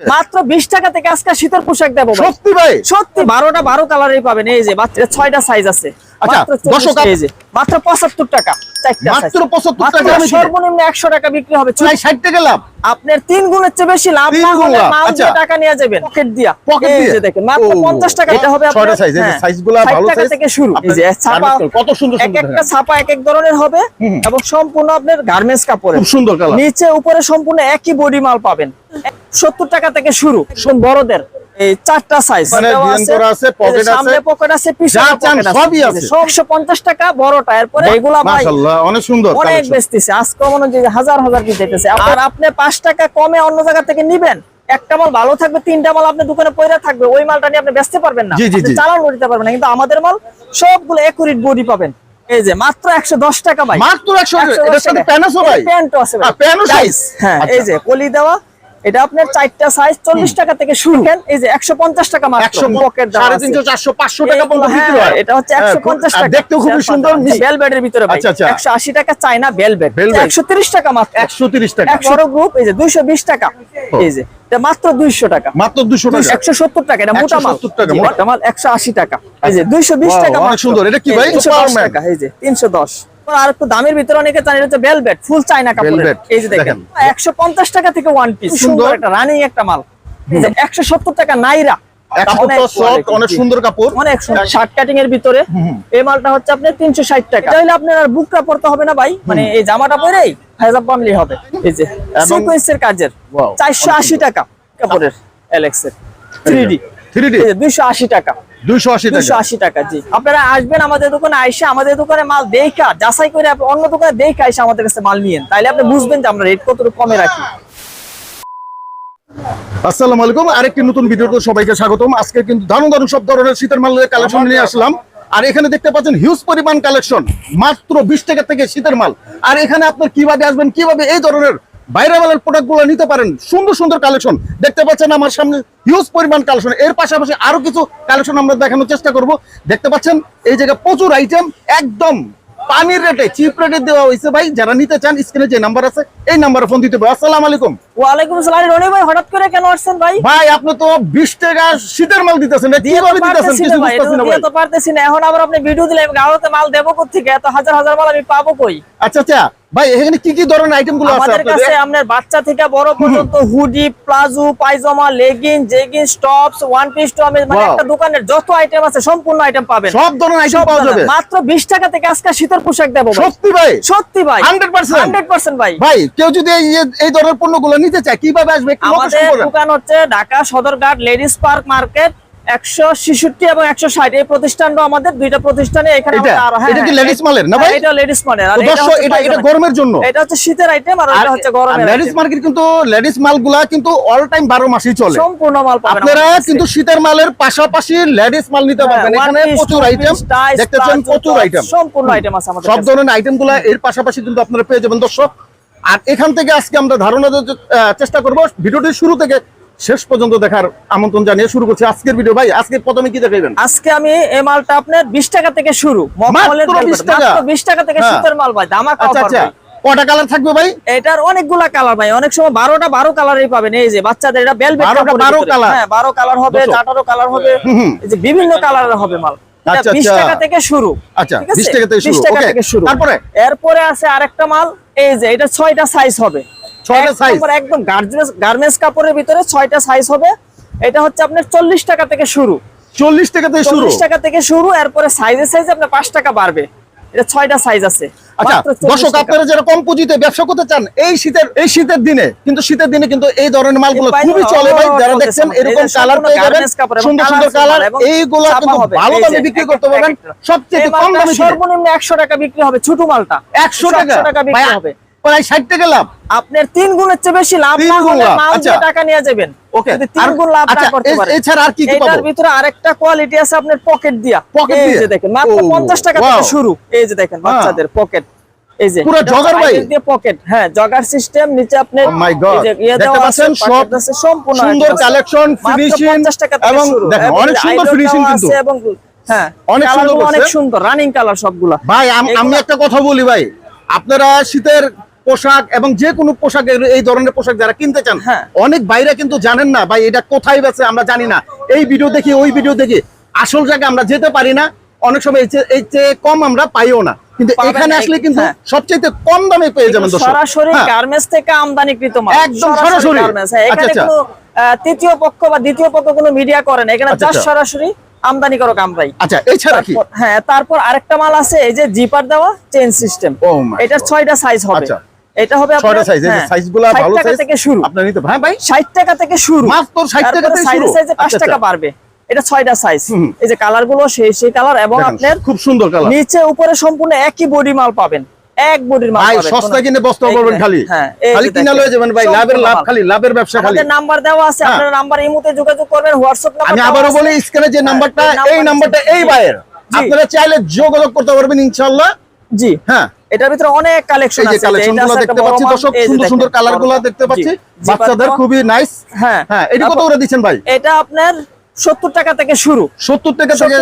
মাত্র বিশ টাকা থেকে আজকে শীতের পোশাক দেবো সত্যি ভাই? সত্যি বারোটা বারো কালারই পাবেন। এই যে বাচ্চা ছয়টা সাইজ আছে। আচ্ছা, দর্শক, মাত্র পঁচাত্তর টাকা মাত্র 75 টাকা সর্বনিম্ন একশো টাকা বিক্রি হবে। টাকা লাভ। আপনার তিন গুণের চেয়ে বেশি লাভ না হলে মাল দিয়ে আচ্ছা। টাকা নিয়ে যাবেন। পকেট দিয়া। পকেট দিয়ে? দেখেন মাত্র ও, পঞ্চাশ টাকা এটা হবে ছয়টা আপনার size, এই যে হ্যাঁ, size গুলা 60 ভালো টাকা থেকে শুরু। এই যে ছাপা কত সুন্দর এক একটা ছাপা এক এক ধরনের হবে এবং সম্পূর্ণ আপনার গার্মেন্টস কাপড়ের। খুব সুন্দর কালার নিচে উপরে সম্পূর্ণ একই বডি মাল পাবেন। সত্তর টাকা থেকে শুরু। বড়দের এই চারটা সাইজ মানে করা আছে, pocket আছে। সামনে পকেট আছে পিছনে যা চান সবই আছে। টাকা বড়টা এরপরে এগুলা ভাই মাশাআল্লাহ অনেক সুন্দর অনেক বেচতেছে। আজকে মনে যে হাজার হাজার পিস যেতেছে আর আপনি পাঁচ টাকা কমে অন্য জায়গা থেকে নিবেন। একটা মাল ভালো থাকবে তিনটা মাল আপনার দোকানে পয়রা থাকবে। ওই মালটা নিয়ে আপনি বেচতে পারবেন না। আপনি চালান দিতে পারবেন না। কিন্তু আমাদের মাল সবগুলো একুরিট বডি পাবেন। এই যে মাত্র একশো দশ টাকা ভাই। মাত্র 100 এটার সাথে প্যান আছে ভাই। প্যান্টও আছে ভাই। প্যান্টও হ্যাঁ আচ্ছা। এই যে কলি দেওয়া এটা আপনার চারটা সাইজ চল্লিশ টাকা থেকে শুরু। এই যে একশো পঞ্চাশ টাকা মাত্র 100 পকেট দেওয়া সাড়ে আছে। তিনশো চারশো পাঁচশো টাকা পর্যন্ত বিক্রি এটা হচ্ছে একশো পঞ্চাশ টাকা। দেখতেও খুবই সুন্দর বেলবেডের ভিতরে ভাই। আচ্ছা, আচ্ছা। একশো আশি টাকা চাইনা বেলবেড একশো তিরিশ টাকা মাত্র। একশো তিরিশ টাকা। বড় গ্রুপ এই যে দুইশো বিশ টাকা। এই যে এটা মাত্র দুইশো টাকা। মাত্র টাকা। একশো সত্তর টাকা এটা মোটা মাল। টাকা, মোটা। মাল একশো আশি টাকা। এই যে দুইশো বিশ টাকা সুন্দর। এটা কি ভাই? টাকা এই যে তিনশো দশ। আর একটু দামের ভিতরে অনেকে এটা বেলবেট ফুল চাইনা কাপড় এই যে দেখেন দেখেন। একশো পঞ্চাশ টাকা থেকে ওয়ান পিস সুন্দর। একটা রানিং একটা মাল। একশো সত্তর টাকা নাইরা অনেক। সুন্দর কাপড়। অনেক সুন্দর শার্ট কাটিং এর ভিতরে। এই মালটা হচ্ছে আপনার তিনশো ষাট টাকা। আপনার আর বুকটা পড়তে হবে না ভাই। মানে এই জামাটা পরেই হাজার পামলি হবে। এই যে সিকোয়েন্সের কাজের। চারশো আশি টাকা কাপড়ের এলেক্স এর। থ্রি ডি থ্রি ডি দুইশো আশি টাকা। দুইশো আশি দুইশো টাকা আশি টাকা জি। আপনারা আসবেন আমাদের দোকানে আইসে আমাদের দোকানে মাল দেখা যাচাই করে আপনি অন্য দোকানে দেখে আইসে আমাদের কাছে মাল নিয়েন তাইলে আপনি বুঝবেন যে আমরা রেট কত কমে রাখি। আসসালামু আলাইকুম। আরেকটি নতুন ভিডিওতে সবাইকে স্বাগতম। আজকে কিন্তু দারুণ দারুণ সব ধরনের শীতের মালের কালেকশন নিয়ে আসলাম। আর এখানে দেখতে পাচ্ছেন হিউজ পরিমাণ কালেকশন মাত্র বিশ টাকা থেকে শীতের মাল। আর এখানে আপনার কীভাবে আসবেন কীভাবে এই ধরনের বাইরে মালের প্রোডাক্টগুলো নিতে পারেন। সুন্দর সুন্দর কালেকশন দেখতে পাচ্ছেন আমার সামনে হিউজ পরিমাণ কালেকশন এর পাশাপাশি আরও কিছু কালেকশন আমরা দেখানোর চেষ্টা করব। দেখতে পাচ্ছেন, এই জায়গায় প্রচুর আইটেম একদম পানির রেটে চিপ রেটে দেওয়া হয়েছে ভাই। যারা নিতে চান স্ক্রিনে যে নাম্বার আছে, এই নাম্বারে ফোন দিতে হবে। আসসালামু আলাইকুম। ওয়ালাইকুম আসসালাম। রনি ভাই হঠাৎ করে কেন আসছেন ভাই? ভাই আপনি তো বিশ টাকা শীতের মাল দিতেছেন কীভাবে দিতেছেন? কিছু না ভাই, বুঝতেছি না ভাই। তো পারতেছি না। এখন আবার আপনি ভিডিও গাড়িতে মাল দেবো কোথেকে এত হাজার হাজার মাল আমি পাবো কই? আচ্ছা আচ্ছা। ভাই এখানে কি কি ধরনের আইটেমগুলো আছে আমাদের কাছে আপনার বাচ্চা থেকে বড় পর্যন্ত হুডি প্লাজো পায়জামা legging jegging tops one piece top মানে একটা দোকানের যত আইটেম আছে সম্পূর্ণ আইটেম পাবেন। সব ধরনের আইটেম পাওয়া যাবে। মাত্র বিশ টাকা থেকে আজকে শীতের পোশাক দেবো ভাই। সত্যি ভাই? সত্যি ভাই। 100% হান্ড্রেড পার্সেন্ট ভাই। ভাই কেউ যদি এই এই ধরনের পণ্যগুলো নিতে চায় কীভাবে আসবে? আমাদের দোকান হচ্ছে Dhaka Sadarghat ladies park market একশো ছেষট্টি এবং একশো ষাট। এই প্রতিষ্ঠানটা আমাদের দুইটা প্রতিষ্ঠানে এখানে এটা? আমাদের আরো- হ্যাঁ, কি হ্যাঁ, মালের না ভাই? হ্যাঁ, এটা লেডিস মালের এটা এটা এটা গরমের জন্য। এটা হচ্ছে শীতের আইটেম আর এটা হচ্ছে গরমের লেডিস মার্কেট কিন্তু লেডিস মালগুলা কিন্তু অল টাইম বারো মাসই চলে। সম্পূর্ণ মাল পাবেন আপনারা কিন্তু শীতের মালের পাশাপাশি লেডিস মাল নিতে পারবেন। এখানে প্রচুর আইটেম দেখতেছেন প্রচুর আইটেম সম্পূর্ণ আইটেম আছে আমাদের সব ধরনের আইটেমগুলা এর পাশাপাশি কিন্তু আপনারা পেয়ে যাবেন। দর্শক আর এখান থেকে আজকে আমরা ধারণা চেষ্টা করব ভিডিওটি শুরু থেকে শেষ পর্যন্ত দেখার আমন্ত্রণ জানিয়ে শুরু করছি আজকের ভিডিও। ভাই আজকে প্রথমে কি দেখাইবেন? আজকে আমি এই মালটা আপনার বিশ টাকা থেকে শুরু। মখমলের মাত্র 20 টাকা? বিশ টাকা থেকে হ্যাঁ। শীতের মাল ভাই। দামা আচ্ছা আচ্ছা। কটা কালার থাকবে ভাই? এটার অনেকগুলা কালার ভাই। অনেক সময় বারোটা বারো কালারই পাবেন। এই যে বাচ্চাদের এটা বেলভেট 12টা 12 colour? হ্যাঁ বারো কালার হবে দর্শক। চাটারো কালার হবে। এই যে বিভিন্ন কালারের হবে মাল। 20 আচ্ছা। টাকা থেকে শুরু আচ্ছা, 20 টাকা থেকে শুরু, 20 টাকা okay। থেকে শুরু তারপরে? এরপরে আছে আরেকটা মাল এই যে এটা সাইজ হবে সাইজ? একদম গার্মেন্টস কাপড়ের ভিতরে ছয়টা সাইজ হবে এটা হচ্ছে আপনার চল্লিশ টাকা থেকে শুরু টাকা থেকে শুরু টাকা থেকে শুরু এরপরে সাইজে সাইজে আপনার পাঁচ টাকা বাড়বে এটা ছয়টা সাইজ আছে। আচ্ছা দর্শক আপনারা যারা কম পুঁজিতে ব্যবসা করতে চান এই শীতের এই শীতের দিনে কিন্তু শীতের দিনে কিন্তু এই ধরনের মালগুলো খুবই চলে ভাই যারা দেখছেন এরকম কালার পেয়ে যাবেন সুন্দর সুন্দর কালার এইগুলো কিন্তু। ভালো দামে বিক্রি করতে পারবেন। সবচেয়ে কম দামে সর্বনিম্ন একশো টাকা বিক্রি হবে ছোট মালটা। একশো টাকা? টাকা বিক্রি হবে। প্রায় ষাট টাকা লাভ আপনার তিন গুণের চেয়ে বেশি লাভ না হলে মাল দিয়ে আচ্ছা। টাকা নিয়ে যাবেন। ওকে। তিন গুণ লাভ না করতে পারে এছাড়া আর কি কি এটার ভিতরে আরেকটা কোয়ালিটি আছে আপনার পকেট দিয়া। Pocket এই দিয়ে? যে দেখেন মাত্র 50 টাকা থেকে শুরু। এই যে দেখেন হ্যাঁ। বাচ্চাদের পকেট এই যে পুরো এটা ভাই? দিয়ে পকেট হ্যাঁ জগার সিস্টেম নিচে আপনি Oh. এই যে ইয়ে সব সম্পূর্ণ সুন্দর item আছে। collection, মাত্র finishing 50 টাকা এবং দেখেন, অনেক এই সুন্দর item কিন্তু। এবং হ্যাঁ অনেক সুন্দর অনেক সুন্দর রানিং কালার সবগুলা। ভাই আমি একটা কথা বলি ভাই। আপনারা শীতের পোশাক এবং যে কোনো পোশাক এই ধরনের পোশাক যারা কিনতে চান হ্যাঁ। অনেক বাইরে কিন্তু জানেন না ভাই এটা কোথায় বেছে আমরা জানি না এই ভিডিও দেখি ওই ভিডিও দেখি আসল জায়গায় আমরা যেতে পারি না অনেক সময় এই চেয়ে- কম আমরা পাইও না কিন্তু এখানে আসলে কিন্তু হ্যাঁ। সবচেয়ে কম দামে পেয়ে যাবেন সরাসরি হ্যাঁ। গার্মেন্টস থেকে আমদানিকৃত মাল একদম সরাসরি। এখানে আচ্ছা, আচ্ছা। কোনো তৃতীয় পক্ষ বা দ্বিতীয় পক্ষ কোনো মিডিয়া করে না এখানে জাস্ট আচ্ছা। সরাসরি আমদানি করো আমরাই আচ্ছা এছাড়া কি হ্যাঁ তারপর আরেকটা মাল আছে এই যে জিপার দেওয়া চেন সিস্টেম Oh God. ছয়টা সাইজ হবে আচ্ছা। এটা হবে আপনার সাইজ এই হ্যাঁ, সাইজগুলা 60 ভালো সাইজ থেকে শুরু। আপনার নিতে হ্যাঁ ভাই। 60 টাকা থেকে শুরু। মাত্র 60 টাকা থেকে শুরু? সাইজে 5 আচ্ছা, টাকা আচ্ছা। বাড়বে এটা ছয়টা সাইজ এই যে কালারগুলো সেই সেই কালার এবং আপনার খুব সুন্দর কালার। নিচে উপরে সম্পূর্ণ একই বডি মাল পাবেন। এক বডির মাল ভাই পাবেন। সস্তা কোনো- বস্তা করবেন খালি। হ্যাঁ খালি কিনা লয়ে যাবেন ভাই লাভের লাভ খালি লাভের ব্যবসা খালি। আমাদের নাম্বার দেওয়া আছে হ্যাঁ। আপনার নাম্বার এই মুহূর্তে যোগাযোগ করবেন হোয়াটসঅ্যাপ নাম্বার আমি আবারও বলি স্ক্রিনে যে নাম্বারটা এই নাম্বারটা এই। ভাইয়ের। আপনারা চাইলে যোগাযোগ করতে পারবেন ইনশাআল্লাহ। জি। হ্যাঁ। এটার ভিতরে অনেক কালেকশন আছে কালেকশন এটা দেখতে পাচ্ছি দর্শক সুন্দর সুন্দর কালারগুলো দেখতে পাচ্ছি। বাচ্চাদের খুবই নাইস হ্যাঁ হ্যাঁ এটা কত করে দিচ্ছেন ভাই? এটা আপনার সত্তর টাকা থেকে শুরু। 70 টাকা থেকে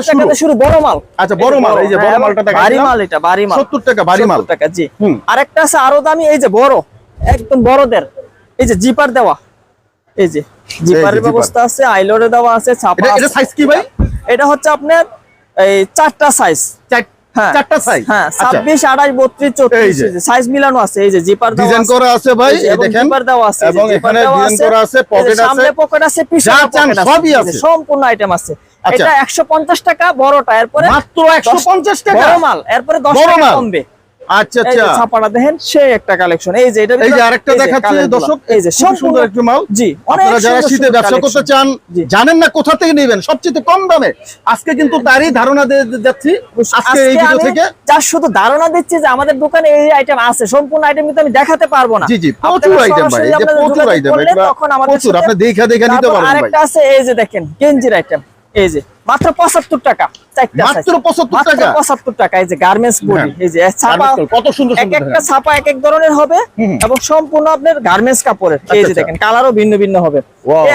শুরু? বড় মাল। আচ্ছা, বড় মাল, এই যে বড় হ্যাঁ, মালটা। ভারী মাল এটা ভারী মাল। 70 টাকা ভারী মাল। 70 টাকা জি। হুম। আরেকটা আছে আরও দামি এই যে বড় একদম বড়দের। এই যে জিপার দেওয়া। এই যে জিপারের ব্যবস্থা আছে আইলোরে দেওয়া আছে ছাপা এটা সাইজ কি ভাই? এটা হচ্ছে আপনার এই চারটা সাইজ চার- হ্যাঁ চারটা সাইজ হ্যাঁ আচ্ছা। ছাব্বিশ আঠাশ বত্রিশ এই চৌত্রিশ যে। সাইজ মিলানো আছে এই যে জিপার ডিজাইন আছে। করা আছে ভাই এই যে, এই এবং দেখেন। জিপার দেওয়া আছে, এবং এখানে ডিজাইন করা আছে পকেট আছে। সামনে পকেট আছে পিছনে পকেট আছে, সবই আছে। সম্পূর্ণ আইটেম আছে। আচ্ছা। এটা 150 টাকা বড়টা এরপরে একশো পঞ্চাশ টাকা? বড় মাল এরপরে 10 টাকা কমবে। আচ্ছা আচ্ছা। ছাপাটা দেখেন সেই একটা কালেকশন এই যে এটা এই যে আরেকটা দেখাচ্ছি দর্শক এই যে খুব সুন্দর একটি মাল। জি অনেক আপনারা যারা শীতে ব্যবসা করতে চান জানেন না কোথা থেকে নেবেন সবচেয়ে কম দামে। আজকে কিন্তু তারই ধারণা দিয়ে যাচ্ছি। আজকে এই ভিডিও থেকে যা শুধু ধারণা দিচ্ছি যে আমাদের দোকানে এই আইটেম আছে সম্পূর্ণ আইটেম কিন্তু আমি দেখাতে পারব না। জি জি প্রচুর আইটেম ভাই এই যে প্রচুর আইটেম তখন আমাদের প্রচুর সাথে- আপনি দেখা দেখা নিতে পারবেন ভাই। আরেকটা আছে এই যে দেখেন গেঞ্জির আইটেম এই যে মাত্র পঁচাত্তর টাকা। চারটা মাত্র 75 টাকা? পঁচাত্তর টাকা এই যে গার্মেন্টস বডি হ্যাঁ। এই যে ছাপা কত সুন্দর এক একটা ছাপা এক এক ধরনের হবে এবং সম্পূর্ণ আপনার গার্মেন্টস কাপড়ের। এই আচ্ছা, যে আচ্ছা। দেখেন কালারও ভিন্ন ভিন্ন হবে।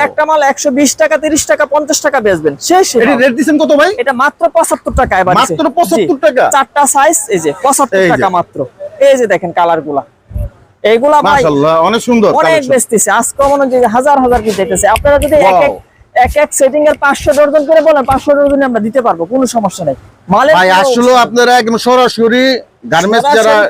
একটা মাল একশো বিশ টাকা তিরিশ টাকা পঞ্চাশ টাকা বেচবেন। শেষ এটা। রেট দিছেন কত ভাই? এটা মাত্র পঁচাত্তর টাকা এবার মাত্র 75 টাকা? চারটা সাইজ এই যে পঁচাত্তর এই যে। টাকা মাত্র। এই যে দেখেন কালারগুলা এইগুলা ভাই মাশাআল্লাহ অনেক সুন্দর অনেক। বেচতেছে। আজকে মনে হয় যে হাজার হাজার কি দিতেছে আপনারা যদি এক এক. এক এক সেটিং এর পাঁচশো ডজন করে বলেন পাঁচশো ডজন আমরা দিতে পারব কোনো সমস্যা নেই। মালের ভাই আসলে আপনারা একদম সরাসরি গার্মেন্টস যারা import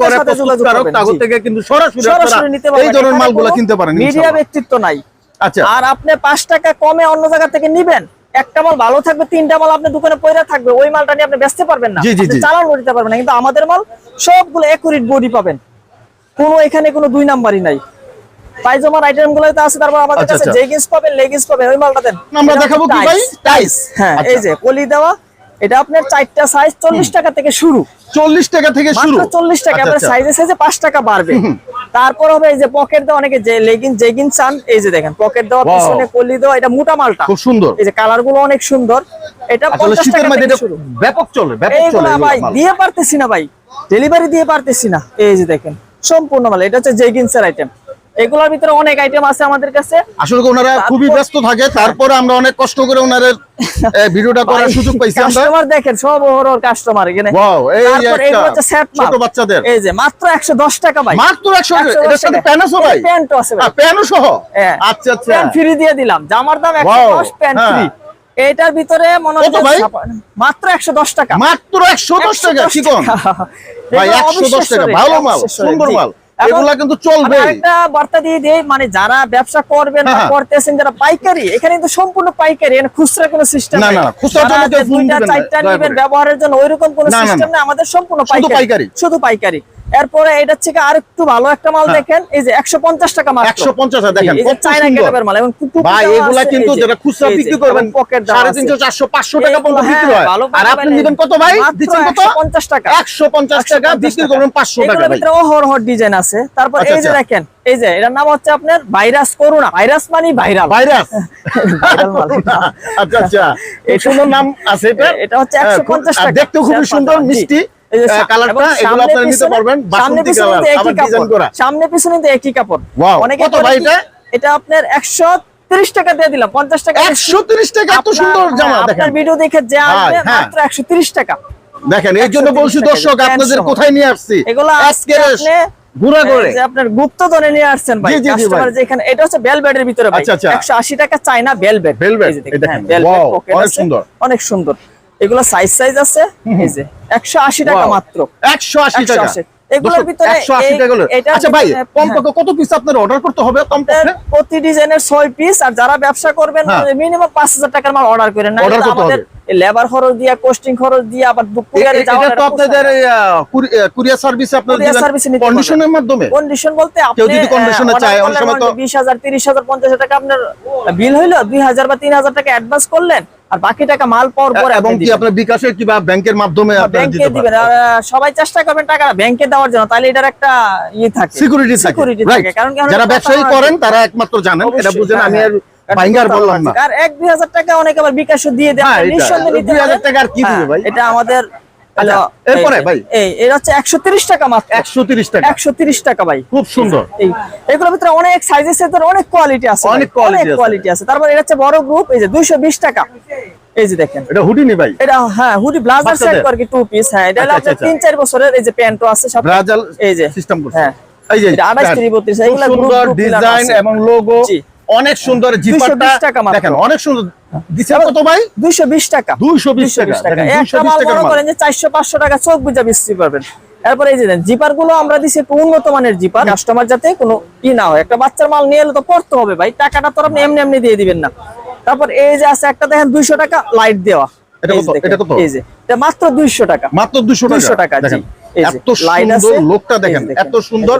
করে প্রস্তুতকারক করবেন, থেকে কিন্তু সরাসরি আপনারা এই ধরনের মালগুলো কিনতে পারেন মিডিয়া ব্যক্তিত্ব নাই। আচ্ছা। আর আপনি পাঁচ টাকা কমে অন্য জায়গা থেকে নিবেন একটা মাল ভালো থাকবে তিনটা মাল আপনার দোকানে পয়রা থাকবে ওই মালটা নিয়ে আপনি বেচতে পারবেন না। চালান দিতে পারবেন না কিন্তু আমাদের মাল সবগুলো একুরিট বডি পাবেন। কোনো এখানে কোনো দুই নাম্বারই নাই। পায়জামার আইটেমগুলো আছে তারপর আমাদের আচ্ছা, কাছে আচ্ছা। জেগিন্স পাবেন লেগিংস পাবেন ওই মালটা দেন। আমরা দেখাবো কি ভাই? টাইস, হ্যাঁ আচ্ছা। এই যে কলি দেওয়া এটা আপনার চারটা সাইজ চল্লিশ টাকা থেকে শুরু। চল্লিশ টাকা থেকে শুরু। মাত্র চল্লিশ টাকা আপনার আচ্ছা। সাইজে সাইজে পাঁচ টাকা বাড়বে। তারপর হবে এই যে পকেট দেওয়া অনেকে যে লেগিন জেগিন চান এই যে দেখেন পকেট দেওয়া পিছনে কলি দেওয়া এটা মোটা মালটা। খুব সুন্দর। এই যে কালারগুলো অনেক সুন্দর। এটা আসলে পঞ্চাশ শীতের টাকা থেকে শুরু। ব্যাপক চলে ব্যাপক চলে ভাই দিয়ে পারতেছি না ভাই। ডেলিভারি দিয়ে পারতেছি না। এই যে দেখেন সম্পূর্ণ মাল এটা হচ্ছে জেগিন্সের আইটেম এগুলোর ভিতরে অনেক আইটেম আছে আমাদের কাছে। আসলে ওনারা খুবই ব্যস্ত থাকে তারপরে আমরা অনেক কষ্ট করে ওনাদের ভিডিওটা করার সুযোগ পাইছি আমরা। কাস্টমার দেখেন সব ওর কাস্টমার এখানে। ওয়াও এই একটা সেট ছোট বাচ্চাদের। এই যে মাত্র 110 টাকা ভাই। মাত্র 110 এটার সাথে। প্যানও ভাই? প্যান্টও আছে ভাই। প্যানও সহ। আচ্ছা আচ্ছা। প্যান্ট ফ্রি দিয়ে দিলাম। জামার দাম 110 প্যান্ট। ফ্রি এটার ভিতরে মনে হচ্ছে মাত্র 110 টাকা। মাত্র 110 টাকা কি কোন? ভাই 110 টাকা ভালো মাল সুন্দর মাল। এগুলা কিন্তু চলবে একটা বার্তা দিয়ে দিই মানে যারা ব্যবসা করবেন বা হ্যাঁ। করতেছেন যারা পাইকারি এখানে কিন্তু সম্পূর্ণ পাইকারি এখানে খুচরা কোনো সিস্টেম না, না, না, খুচরার জন্য কেউ ফোন দিবেন না। ব্যবহারের জন্য ওইরকম কোনো না, না, সিস্টেম না। না আমাদের সম্পূর্ণ পাইকারি। শুধু পাইকারি এরপরে এটা থেকে আরেকটু ভালো একটা মাল হ্যাঁ। দেখেন এই যে 150 টাকা মাত্র। 150 টাকা দেখেন। কেটাবের মাল এবং টুকটুক ভাই এগুলা কিন্তু খুচরা বিক্রি করবেন পকেট সাড়ে তিনশো চারশো পাঁচশো টাকা পর্যন্ত বিক্রি হ্যাঁ, হয় আর আপনি। দিবেন কত ভাই? মাত্র দিচ্ছেন কত? 150 টাকা। একশো পঞ্চাশ টাকা 150 বিক্রি করবেন পাঁচশো টাকা ভিতরে ডিজাইন আছে। তারপর আচ্ছা, এই যে আচ্ছা। দেখেন এই যে এটার নাম হচ্ছে আপনার ভাইরাস করোনা ভাইরাস মানে ভাইরাল। ভাইরাস? আচ্ছা আচ্ছা। এই সুন্দর নাম আছে এটা। এটা হচ্ছে একশো পঞ্চাশ টাকা। দেখতে খুবই সুন্দর। মিষ্টি। কালারটা এগুলো সামনে আপনারা নিতে পিছনে- পারবেন বাসন্তী কালার একই আবার ডিজাইন কাপড়। করা। সামনে পিছনে কিন্তু একই কাপড়। অনেকে কত ভাই এটা? এটা আপনার 130 টাকা দিয়ে দিলাম 50 টাকা একশো তিরিশ টাকা এত আপনার- সুন্দর জামা দেখেন। আপনার ভিডিও দেখে যে আসবে। মাত্র 130 টাকা। দেখেন এই জন্য 130 বলছি দর্শক আপনাদের কোথায় নিয়ে আসছি? এগুলো আজকে করে যে আপনার নিয়ে আসছেন ভাই কাস্টমার ভাই। যেখানে এটা হচ্ছে ভিতরে ভাই। আচ্ছা, আচ্ছা। 180 টাকা যে দেখেন। হ্যাঁ, অনেক সুন্দর। অনেক সুন্দর। এগুলো সাইজ সাইজ আছে এই যে 180 টাকা মাত্র। 180 টাকা। 180 এগুলোর ভিতরে 180 টাকা। আচ্ছা ভাই ভিতরে- কমপক্ষে কত পিস আপনার অর্ডার করতে হবে কমপক্ষে প্রতি ডিজাইনের ছয় পিস আর যারা ব্যবসা করবেন হ্যাঁ। মিনিমাম পাঁচ হাজার টাকার মাল অর্ডার করেন না আমাদের লেবার খরচ দিয়া কোস্টিং খরচ দিয়া আবার দুপুরে এ- এটা তো আপনাদের কুরিয়ার সার্ভিসে আপনার কন্ডিশনের মাধ্যমে? কন্ডিশন বলতে আপনি কেউ যদি order চায়, অনেক সময় তো- বিশ হাজার তিরিশ হাজার পঞ্চাশ টাকা আপনার বিল হইল দুই হাজার বা তিন হাজার টাকা অ্যাডভান্স করলেন আর বাকি টাকা মাল পাওয়ার পরে এবং কি আপনার বিকাশের কিংবা ব্যাংকের মাধ্যমে আপনারা দিতে পারেন। সবাই চেষ্টা করবেন টাকা ব্যাংকে দেওয়ার জন্য তাহলে এটার একটা ইয়ে থাকে। সিকিউরিটি থাকে। কারণ যারা ব্যবসায়ী করেন তারা একমাত্র জানেন এটা বুঝেন হ্যাঁ, আমি আর হ্যাঁ। বাইঙ্গার বললাম না। আর এক দুই হাজার টাকা অনেক আবার বিকাশও দিয়ে দেয়। হ্যাঁ, আপনি। নিঃসন্দেহে নিতে 2000 টাকা আর কি দিবে হ্যাঁ, ভাই? এটা আমাদের আচ্ছা, এরপরে ভাই? এই এটা হচ্ছে একশো তিরিশ টাকা মাত্র। একশো তিরিশ টাকা। একশো তিরিশ টাকা ভাই। খুব সুন্দর। এই এগুলোর ভিতরে অনেক সাইজেস এর অনেক কোয়ালিটি আছে অনেক আছে। কোয়ালিটি আছে। তারপর এটা হচ্ছে বড় গ্রুপ এই যে 220 টাকা। এই যে দেখেন। এটা হুডিনি ভাই? এটা হ্যাঁ হুডি ব্লাজার সেট করে কি টু পিস হ্যাঁ এটা আচ্ছা, তিন চার বছরের এই যে প্যান্টও আছে সব। ব্রাজাল এই যে সিস্টেম করছে। হ্যাঁ। এই যে এটা 28 32, খুব এগুলা সুন্দর ডিজাইন এবং লোগো। অনেক সুন্দর জিপারটা 220 টাকা মাত্র। দেখেন অনেক সুন্দর। দিচ্ছেন কত ভাই? 220 টাকা। 220 টাকা। দেখেন, একটা 220 মাল টাকার করেন যে 400 500 টাকা চোখ বুঝা বিক্রি পারবেন এরপরে এই যে জিপারগুলো আমরা দিছি একটু উন্নত মানের জিপার কাস্টমার যাতে কোনো ই না হয়। একটা বাচ্চার মাল নিয়ে এলে তো পড়তে হবে ভাই টাকাটা তো আপনি এমনি এমনি দিয়ে দিবেন না। তারপর এই যে আছে একটা দেখেন 200 টাকা লাইট দেওয়া। এটা কত? এটা কত? এই যে। মাত্র 200 টাকা। মাত্র 200 টাকা। 200 টাকা, জি। এত সুন্দর লোকটা দেখেন। এত সুন্দর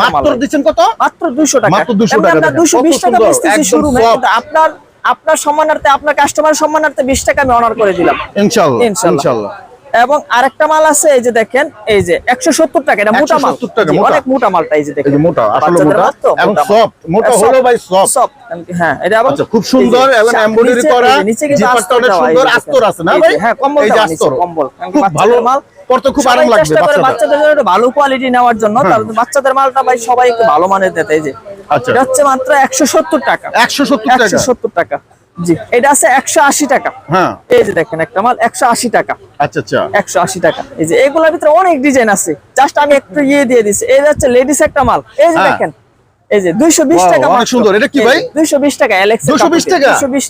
মাত্র। দিচ্ছেন কত মাত্র 200 টাকা মাত্র 200 টাকা দুইশো বিশ 220 টাকা বেচতেছি। কিন্তু আপনার আপনার সম্মানার্থে আপনার কাস্টমার সম্মানার্থে 20 টাকা আমি অনার করে দিলাম ইনশাআল্লাহ ইনশাআল্লাহ। এবং আরেকটা মাল আছে এই যে দেখেন এই যে 170 টাকা এটা মোটা মাল। 170 টাকা, মোটা। অনেক মোটা মালটা এই যে এই যে মোটা আসলে মোটা এবং সফট মোটা হলো ভাই সফট। soft, হ্যাঁ এটা আবার খুব সুন্দর এবং এমব্রয়ডারি করা নিচে কিন্তু আস্তর অনেক সুন্দর আস্তর আছে না ভাই? হ্যাঁ কম্বল এই যে আস্তর। কম্বল। খুব ভালো মাল। পড়তে খুব আরাম লাগবে বাচ্চাদের। জন্য ভালো কোয়ালিটি নেওয়ার জন্য বাচ্চাদের মালটা ভাই সবাই একটু ভালো মানের দিতে এই যে। আচ্ছা। এটা হচ্ছে মাত্র 170 টাকা। 170 টাকা। 170 টাকা। জি। এটা আছে 180 টাকা। হ্যাঁ। এই যে দেখেন একটা মাল 180 টাকা। আচ্ছা আচ্ছা। একশো আশি টাকা। এই যে এগুলোর ভিতরে অনেক ডিজাইন আছে। জাস্ট আমি একটু ইয়ে দিয়ে দিচ্ছি এই হচ্ছে লেডিস একটা মাল। এই যে হ্যাঁ। দেখেন এই যে টাকা অনেক সুন্দর। এটা কি ভাই? দুইশো বিশ টাকা অ্যালেক্স 220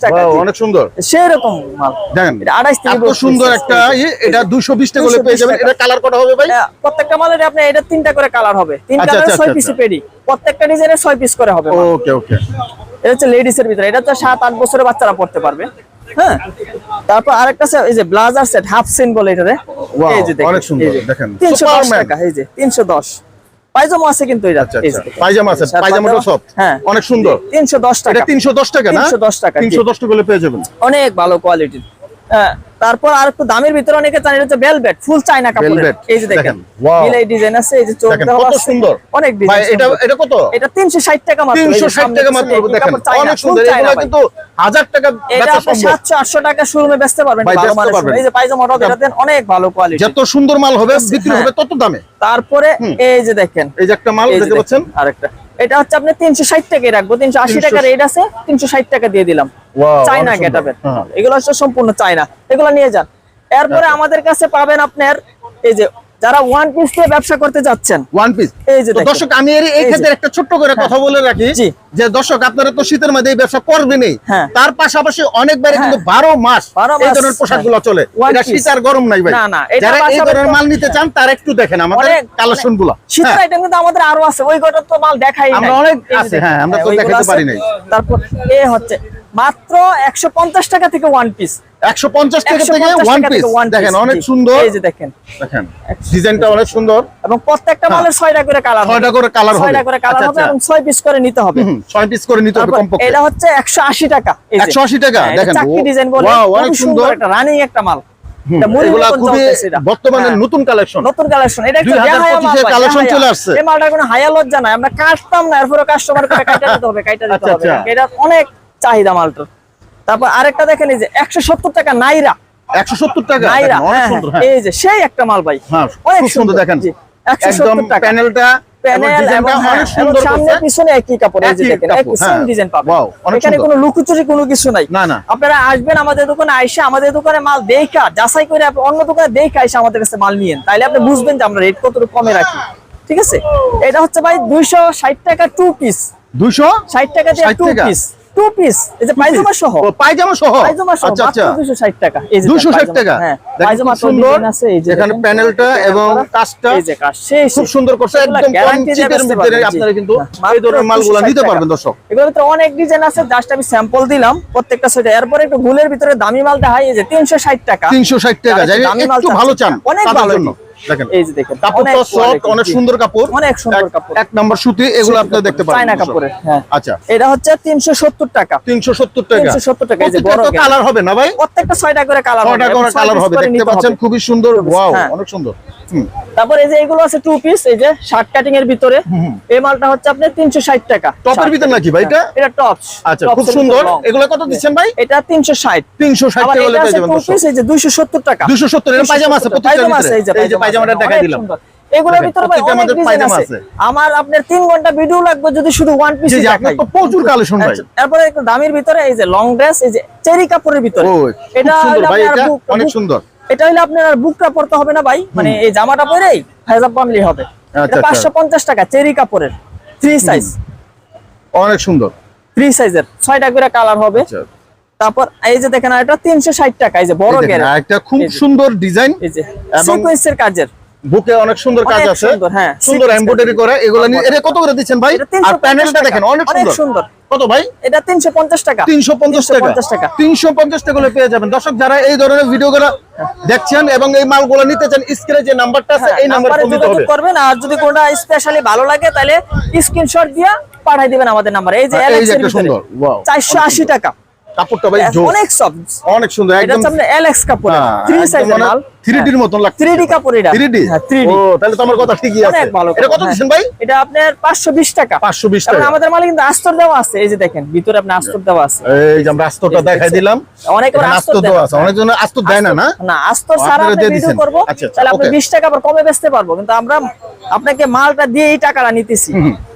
টাকা? অনেক সুন্দর। সেই রকম মাল। দেখেন এটা আড়াইশ থেকে এত সুন্দর একটা এটা 220 টাকা করে পেয়ে যাবেন। এটা কালার হবে ভাই? প্রত্যেকটা মালের আপনি এটা তিনটা করে কালার হবে। তিন আচ্ছা, কালার আচ্ছা, ছয় আচ্ছা, পিসে। পেডি। প্রত্যেকটা ডিজাইনের ছয় পিস করে হবে ওকে ওকে এটা হচ্ছে লেডিস ভিতরে। এটা হচ্ছে সাত আট বছরের বাচ্চারা পড়তে পারবে। হ্যাঁ? তারপর আরেকটা এই যে ব্লাজার সেট হাফ সিন বলে এটারে। এই যে দেখেন, অনেক সুন্দর, এই যে, দেখেন। 310 টাকা এই যে 310 পায়জামা আছে কিন্তু এটা আচ্ছা আচ্ছা। পায়জামা আছে পায়জামাটা সব হ্যাঁ। অনেক সুন্দর। 310 এটা টাকা 310 টাকা না? 310 টাকা, জি। 310 টাকা পেয়ে যাবেন। অনেক ভালো কোয়ালিটির হ্যাঁ তারপর আর একটু দামের ভিতরে অনেকে জানেন হচ্ছে ভেলভেট ফুল চায়না কাপড় এই যে দেখেন মিলাই ডিজাইন আছে এই যে চোখ দেওয়া কত সুন্দর। অনেক ভাই ডিজাইন এটা এটা কত? এটা 360 টাকা মাত্র এই 360 টাকা মাত্র দেখেন অনেক সুন্দর। এগুলো কিন্তু হাজার টাকা এটা বেচা সম্ভব। 700 800 টাকা শোরুমে বেচতে পারবেন ভালো মানের পারবেন। এই যে পায়জামাটা এটা দেন অনেক ভালো কোয়ালিটি যত সুন্দর মাল হবে বিক্রি হ্যাঁ। হবে তত দামে। তারপরে এই যে দেখেন এই যে একটা মাল দেখতে পাচ্ছেন। আরেকটা। এটা হচ্ছে আপনি 360 টাকায় রাখব। তিনশো আশি টাকা রেট আছে 360 টাকা দিয়ে দিলাম। চাইনা চায়না গেটাবের হ্যাঁ। এগুলো হচ্ছে সম্পূর্ণ চায়না। এগুলো নিয়ে যান। এরপরে আমাদের কাছে পাবেন আপনার এই যে যারা ওয়ান পিস দিয়ে ব্যবসা করতে যাচ্ছেন ওয়ান পিস এই যে দর্শক আমি এর এই। হ্যাঁ। ক্ষেত্রে একটা ছোট্ট করে কথা বলে রাখি। যে দর্শক আপনারা তো শীতের মধ্যে এই ব্যবসা করবেনই হ্যাঁ। তার পাশাপাশি অনেক বাইরে হ্যাঁ। কিন্তু বারো মাস এই ধরনের পোশাকগুলো চলে এটা শীত আর গরম নাই ভাই না, না, যারা এই ধরনের মাল নিতে চান তার একটু দেখেন আমাদের অনেক- কালেকশনগুলো শীতের হ্যাঁ। আইটেম কিন্তু আমাদের আরও আছে ওই গোটা তো মাল দেখাই আমরা অনেক আছে, হ্যাঁ, আমরা তো দেখাতে পারি নাই। তারপর এ হচ্ছে মাত্র 150 টাকা থেকে ওয়ান পিস একশো পঞ্চাশ টাকা থেকে ওয়ান পিস দেখেন অনেক সুন্দর এই যে দেখেন দেখেন ডিজাইনটা অনেক সুন্দর এবং প্রত্যেকটা মালের ছয়টা করে কালার ছয়টা করে কালার হবে ছয়টা করে কালার আচ্ছা, হবে আচ্ছা। এবং ছয় পিস করে নিতে হবে হুম, ছয় পিস করে নিতে হবে কমপক্ষে এটা হচ্ছে 180 টাকা এই যে। 180 টাকা, হ্যাঁ, দেখেন, চাকরি ডিজাইন বলে অনেক সুন্দর। একটা রানিং একটা মাল। বর্তমানে হ্যাঁ। নতুন কালেকশন নতুন কালেকশন এটা একটা 2025 বেহায়া মাল এর ভাই, collection বেহায়া। চলে আসছে। এই মালটার কোনো হায়া লজ্জা নাই আমরা কাটতাম না এরপরে কাস্টমার করে দিতে হবে দিতে আচ্ছা, হবে। এটা অনেক চাহিদা মালটার তারপর আরেকটা দেখেন এই যে 170 টাকা নাইরা। একশো সত্তর টাকা? নাইরা হ্যাঁ, হ্যাঁ, হ্যাঁ। এই যে সেই একটা মাল ভাই। অনেক সুন্দর দেখেন। জি, একদম 170 টাকা। প্যানেলটা। আপনারা আসবেন আমাদের দোকানে আইসা আমাদের দোকানে মাল দেখা যাচাই করে অন্য দোকানে দেখা আমাদের কাছে মাল নিয়েন। তাইলে আপনি বুঝবেন যে আমরা রেট কতটুকু কমে রাখি। ঠিক আছে? এটা হচ্ছে ভাই দুইশো ষাট টাকা টু পিস দুইশো? ষাট টাকা দিয়ে 60 টু পিস টু পিস এই যে পায়জামা সহ। ও, পায়জামা সহ? পায়জামা সহ আচ্ছা আচ্ছা। দুইশো ষাট টাকা। এই যে দুশো ষাট পায়জামা- টাকা? হ্যাঁ পায়জামা সুন্দর। আছে এই যে এখানে প্যানেলটা এবং কাজটা এই যে কাজ শেষ খুব সুন্দর করছে একদম কম চিপের ভিতরে আপনারা কিন্তু হ্যাঁ, এই ধরনের মালগুলো নিতে পারবেন দর্শক। এগুলোর ভিতরে অনেক ডিজাইন আছে জাস্ট আমি স্যাম্পল দিলাম প্রত্যেকটা সেটা এরপরে একটু ভুলের ভিতরে দামি মাল দেখাই এই যে তিনশো ষাট টাকা। তিনশো ষাট টাকা মাল একটু ভালো চান অনেক ভালো দেখেন। এই যে দেখেন কাপড়টা সফট অনেক সুন্দর কাপড়। অনেক সুন্দর কাপড়। এক নম্বর সুতি এগুলো আপনি দেখতে পারেন চায়না কাপড়ের, হ্যাঁ। আচ্ছা। এটা হচ্ছে তিনশো সত্তর টাকা। তিনশো সত্তর টাকা। 370 টাকা, এই যে বড় কালার হবে না ভাই? প্রত্যেকটা করে কালার করে কালার হবে। দেখতে পাচ্ছেন খুবই সুন্দর। ওয়াও হ্যাঁ। অনেক সুন্দর। হুম। তারপর এই যে এগুলো আছে টু পিস এই যে শার্ট কাটিং এর ভিতরে এই মালটা হচ্ছে আপনার তিনশো ষাট টাকা। টপের ভিতর নাকি ভাই এটা? এটা টপস আচ্ছা খুব সুন্দর। এগুলো কত দিচ্ছেন ভাই? এটা তিনশো ষাট। তিনশো ষাট এই যে দুইশো সত্তর টাকা। 270 এর পায়জামা আছে 270 প্রত্যেকটার পায়জামা আছে, এই যে পায়জামাটা দেখাই দিলাম। এগুলোর ভিতরে ভাই অনেক ডিজাইন আছে। আমার আপনার তিন ঘণ্টা ভিডিও লাগবে যদি শুধু ওয়ান পিস তো প্রচুর কালেকশন ভাই। তারপরে একটু দামের ভিতরে এই যে লং ড্রেস এই যে চেরি কাপড়ের ভিতরে। এটা খুব ভাই এটা। অনেক সুন্দর। এটা হলে আপনার আর বুকটা পড়তে হবে না ভাই। মানে এই জামাটা পরে হেজাব বানলি হবে। আচ্ছা, এটা আচ্ছা। পাঁচশো পঞ্চাশ টাকা চেরি কাপড়ের। থ্রি সাইজ অনেক সুন্দর। থ্রি সাইজের ছয়টা করে কালার হবে। আচ্ছা। তারপর এই যে দেখেন এটা তিনশো ষাট টাকা এই যে বড় গেরা একটা খুব সুন্দর ডিজাইন এই যে। সিকোয়েন্সের কাজের। বুকে অনেক সুন্দর কাজ আছে। সুন্দর, হ্যাঁ। এমব্রয়ডারি কাজ। করা এগুলো এটা কত করে দিচ্ছেন ভাই? আর প্যানেলটা দেখেন অনেক সুন্দর। কত ভাই? এটা তিনশো পঞ্চাশ টাকা। তিনশো পঞ্চাশ টাকা। 350 টাকা। হলে পেয়ে যাবেন। দর্শক যারা এই ধরনের ভিডিও গুলো দেখছেন এবং এই মালগুলো নিতে চান স্ক্রিনে যে নাম্বারটা আছে এই নাম্বারে ফোন দিতে হ্যাঁ, হবে। করবেন আর যদি কোনটা স্পেশালি ভালো লাগে তাহলে স্ক্রিনশট দিয়া পাঠাই দিবেন আমাদের নাম্বারে। এই যে হ্যাঁ, এই যে Alex এর একটা ভিতরে। সুন্দর, wow, চারশো আশি টাকা। কাপড়টা ভাই অনেক সফট অনেক সুন্দর এটা একদম আপনার এলএক্স কাপড়। থ্রি সাইজের মাল। 3D এর মতন লাগছে। 3D কাপড় এটা। 3D হ্যাঁ 3D ও তাহলে তো আমার কথা ঠিকই আছে। এটা কত হ্যাঁ। ভাই? এটা আপনার 520 টাকা। 520 এবং টাকা। আমাদের মালে কিন্তু আস্তর দেওয়া আছে। এই যে দেখেন ভিতরে আপনি আস্তর দেওয়া আছে। এই যে আমরা আস্তরটা দেখাই দিলাম। অনেকে আস্তর দেওয়া আছে। অনেক জন আস্তর দেয় না না? না আস্তর ছাড়া আপনি ভিডিও। করব। আচ্ছা, আচ্ছা, তাহলে আপনি okay. 20 টাকা আবার কমে বেচতে পারব। কিন্তু আমরা আপনাকে মালটা দিয়ে এই টাকাটা নিতেছি।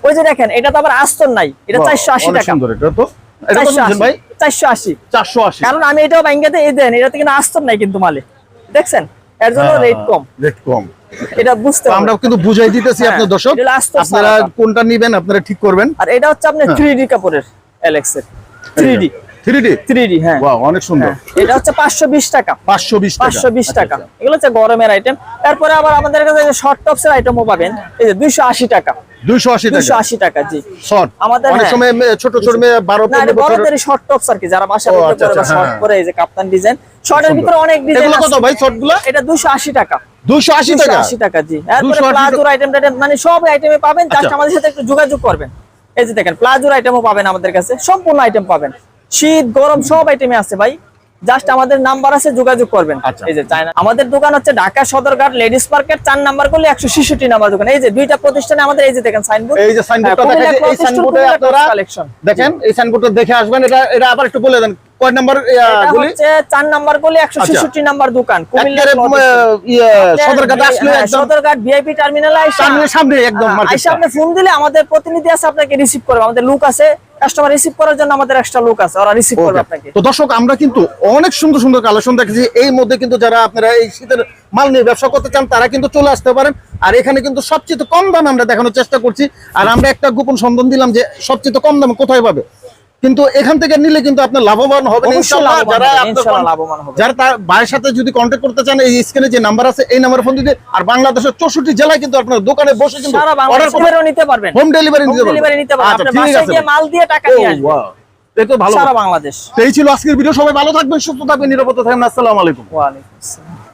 ওই যে দেখেন এটা তো আবার আস্তর নাই। এটা বাহ, 480 টাকা। সুন্দর। এটা তো এটা কত দিচ্ছেন ভাই? 480 480 কারণ আমি এটাও ব্যাংকেতে এই দেন এটা কিন্তু আসতাম নাই কিন্তু মালে। দেখছেন? এর জন্য রেট কম। রেট কম। এটা বুঝতে আমরা কিন্তু বুঝাই দিতেছি হ্যাঁ, আপনার দর্শক। আপনারা কোনটা নিবেন আপনারা ঠিক করবেন। আর এটা হচ্ছে আপনার থ্রি ডি কাপড়ের অ্যালেক্সের থ্রি 3D 3D 3D হ্যাঁ। ওয়াও অনেক সুন্দর। হ্যাঁ, এটা হচ্ছে 520 টাকা। 520 টাকা। 520 আচ্ছা, টাকা। আচ্ছা। এগুলো হচ্ছে গরমের আইটেম তারপরে আবার আমাদের কাছে শর্ট টপস এর আইটেমও পাবেন এই যে 280 টাকা। 280 টাকা। 280 টাকা জি। শর্ট আমাদের অনেক হ্যাঁ। সময় ছোট ছোট মেয়ে 12 15 বছর শর্ট টপস আর কি যারা বাসা করতে আচ্ছা, পারে শর্ট। পরে এই যে কাপ্তান ডিজাইন শর্টের ভিতরে অনেক ডিজাইন এগুলো কত আছে। ভাই শর্টগুলো এটা 280 টাকা। 280 টাকা? 280 টাকা জি। এরপরে 280 প্লাজোর আইটেম মানে সব আইটেমে পাবেন জাস্ট। আমাদের সাথে একটু যোগাযোগ করবেন। এই যে দেখেন প্লাজোর আইটেমও পাবেন আমাদের কাছে। সম্পূর্ণ আইটেম পাবেন। শীত গরম সব আইটেমে আছে ভাই। জাস্ট আমাদের নাম্বার আছে যোগাযোগ করবেন। আচ্ছা। এই যে চায়না। আমাদের দোকান হচ্ছে ঢাকা সদরঘাট লেডিস মার্কেট চার নাম্বার করলে একশো ছেষট্টি নাম্বার দোকান। এই যে দুইটা প্রতিষ্ঠানে আমাদের এই যে দেখেন সাইনবোর্ড এই যে সাইনবোর্ডটা দেখা যায় এই সাইনবোর্ডে আপনারা কালেকশন দেখেন এই সাইনবোর্ডটা দেখে আসবেন। এটা এটা আবার একটু বলে দেন কয় নাম্বার হচ্ছে চার নাম্বার দোকান। ইয়ে সদরঘাট আসলে হ্যাঁ, একদম সদরঘাট ভিআইপি টার্মিনাল সামনে সামনে একদম আপনি ফোন দিলে আমাদের প্রতিনিধি আছে আপনাকে রিসিভ করবে। আমাদের লোক আছে কাস্টমার রিসিভ করার জন্য আমাদের এক্সট্রা লোক আছে ওরা রিসিভ করবে আপনাকে। তো দর্শক আমরা কিন্তু অনেক সুন্দর সুন্দর কালেকশন দেখেছি। এই মধ্যে কিন্তু যারা আপনারা এই শীতের মাল নিয়ে ব্যবসা করতে চান তারা কিন্তু চলে আসতে পারেন। আর এখানে কিন্তু সবচেয়ে কম দামে আমরা দেখানোর চেষ্টা করছি। আর আমরা একটা গোপন সন্ধান দিলাম যে সবচেয়ে কম দামে কোথায় পাবে? কিন্তু এখান থেকে নিলে কিন্তু আপনার লাভবান লাভবান যারা। যারা ভাইয়ের সাথে যদি কন্ট্যাক্ট করতে চান এই স্ক্রিনে যে নাম্বার আছে এই নাম্বারে ফোন দিতে আর বাংলাদেশের চৌষট্টি জেলায় কিন্তু আপনার দোকানে বসে কিন্তু অর্ডার করে নিতে পারবেন। হোম ডেলিভারি নিতে পারবেন। আচ্ছা আপনার ঠিক আছে। মাল দিয়ে টাকা নিয়ে আসবেন। wow. ভালো। সারা বাংলাদেশ। এই ছিল আজকের ভিডিও সবাই ভালো থাকবেন সুস্থ থাকবেন নিরাপদ থাকবেন। আসসালামু আলাইকুম। ওয়ালাইকুম আসসালাম।